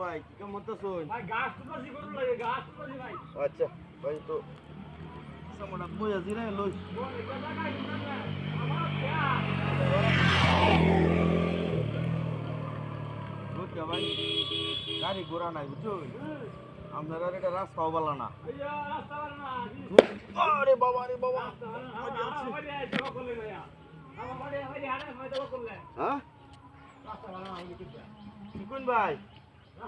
ভাই কি কেমন আছোন ভাই গাছ তো বেশি করুন লাগে গাছ তো বেশি ভাই। আচ্ছা ভাই তো সামনা বই আজি রে লই। ভাই গাড়ি ঘোড়া নাই বুঝছ? আপনার এটা রাস্তাও ভালো না। আরে বাবা রে বাবা। হ্যাঁ? ভাই? না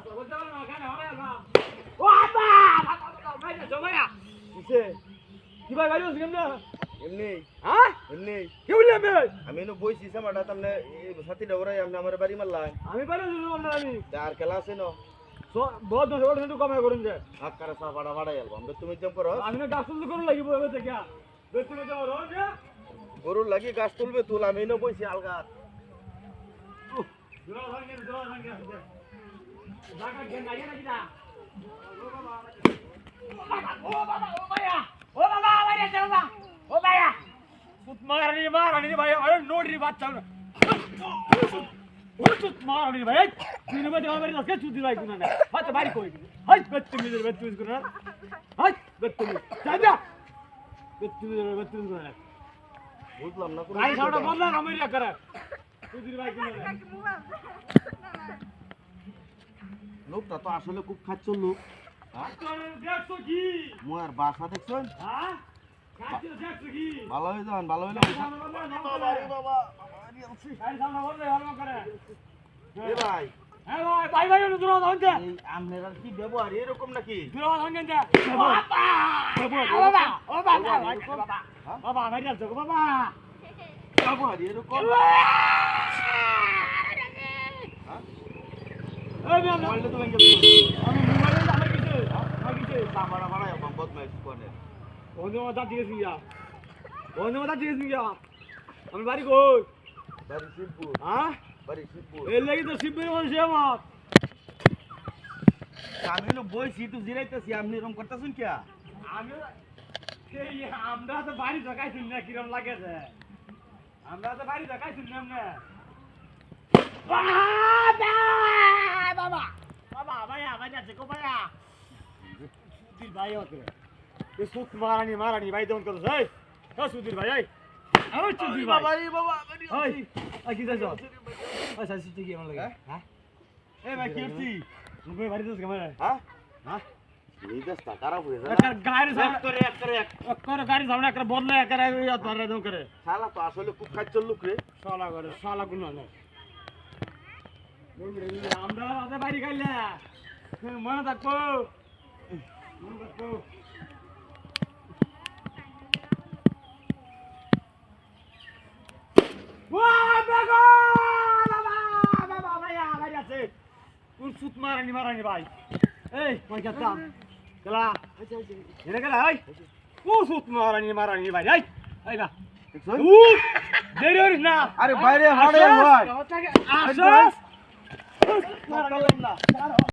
না আমি বইছি সামাটা তামনে সাথী ডবরাই আপনি আমার বাড়ি মারলাই আমি পারি আমি আর খেলা আছে না বহুত দশ ওর একটু কমে করুন যে হাত কারা সা বাড়া আলবো আমরা তুমি জম আমি গাছ তুলতে করুন লাগিব গরুর লাগি গাছ তুলবে তুল আমি এনে বইছি আলগা দুরা আছে জায়গা গেন গাইয়া নাকি না ও বাবা ও ভাইয়া ও বাবা ভাইয়া চল না ও ভাইয়া সুত মারানি মারানি ভাই আরে নোড়ি বাচ্চা ও সুত মারানি ভাই তুই নে বাবা বাড়ি আজকে চুদি ভাই লোকটা তো আসলে খুব খাচ্ছ লোক। হ্যাঁ? আর বাসা দেখছেন? হ্যাঁ ভালো হয়ে যান ভালো হইলে ভাই হ্যাঁ ভাই। ভাই আর কি ব্যবহার? এরকম নাকি? বাবা বাবা ও বাবা এরকম? মাথা জিজ্ঞেস গিয়া বন্ধু মাথা জিজ্ঞেস গিয়া আমি বাড়ি কই বাড়ি শিবপুর হ্যাঁ বাড়ি শিবপুর এর লাগি তো শিবের মানুষ আমার আমি হলো বইছি তুই জিরাইতেছি আপনি এরকম করতেছেন কে আমি সেই আমরা তো বাড়ি দেখাইছি না কিরম লাগে যে আমরা তো বাড়ি দেখাইছি না এমনে বাবা ভাইয়া ভাই আছে কো ভাইয়া সুধীর ভাই হতে এ সুত মারানি মারানি ভাই দন করছ এই ও সুধীর ভাই এই। ওই সুধীর ভাই। বাবা এই বাবা ওই আই কি যাইছ? ওই সাইজ তুই কি আমার লাগে? হ্যাঁ? এ ভাই কি হচ্ছি মুখে বাড়ি দছ কেমন? হ্যাঁ? হ্যাঁ? এই দেশটা খারাপ হয়ে যায় একটা গাড়ি এক সামনে করে এক করে এক। করে গাড়ি সামনে একটা বদলে একটা ইয়াত মারে দম করে। শালা তো আসলে খুব খাচ্ছ লোক রে। শালা করে শালা গুণ না। আমরা রাতে বাড়ি খাইলে। মনে থাকব। মনে থাকব। মারানি মারানি ভাই? এই কই যাতাম গেলা। এনে গেলা এই? ও সুত মারানি মারানি ভাই? এই এই না দেরি করিস না। আরে বাইরে হাড়ে ভাই। আসস! মারানি না